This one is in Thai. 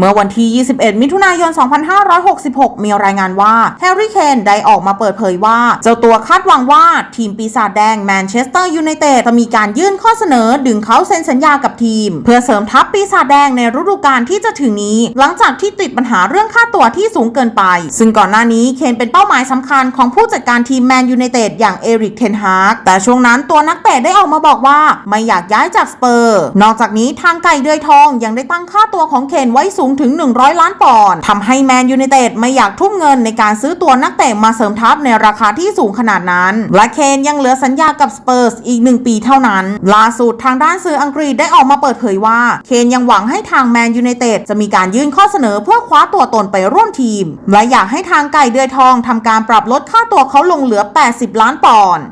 เมื่อวันที่ 21 มิถุนายน 2566 มีรายงานว่าแฮร์รี่เคนได้ออกมาเปิดเผยว่า เจ้าตัวคาดหวังว่าทีมปีศาจแดงแมนเชสเตอร์ยูไนเต็ดจะมีการยื่นข้อเสนอดึงเขาเซ็นสัญญากับทีม เพื่อเสริมทัพปีศาจแดงในฤดูกาลที่จะถึงนี้ หลังจากที่ติดปัญหาเรื่องค่าตัวที่สูงเกินไป ซึ่งก่อนหน้านี้เคนเป็นเป้าหมายสำคัญของผู้จัดการทีมแมนยูไนเต็ดอย่างเอริกเทนฮากแต่ช่วงนั้นตัวนักเตะได้ออกมาบอกว่าไม่อยากย้ายจากสเปอร์ นอกจากนี้ทางไก่เดือยทองยังได้ตั้งค่าตัวของเคนไว้สูงงถึง 100 ล้านปอนด์ทำให้แมนยูไนเต็ดไม่อยากทุ่มเงินในการซื้อตัวนักเตะมาเสริมทัพในราคาที่สูงขนาดนั้น และเคนยังเหลือสัญญากับสเปอร์สอีก 1 ปีเท่านั้น ล่าสุดทางด้านสื่ออังกฤษได้ออกมาเปิดเผยว่า เคนยังหวังให้ทางแมนยูไนเต็ดจะมีการยื่นข้อเสนอเพื่อคว้าตัวตนไปร่วมทีม และอยากให้ทางไก่เดือยทองทำการปรับลดค่าตัวเขาลงเหลือ 80 ล้านปอนด์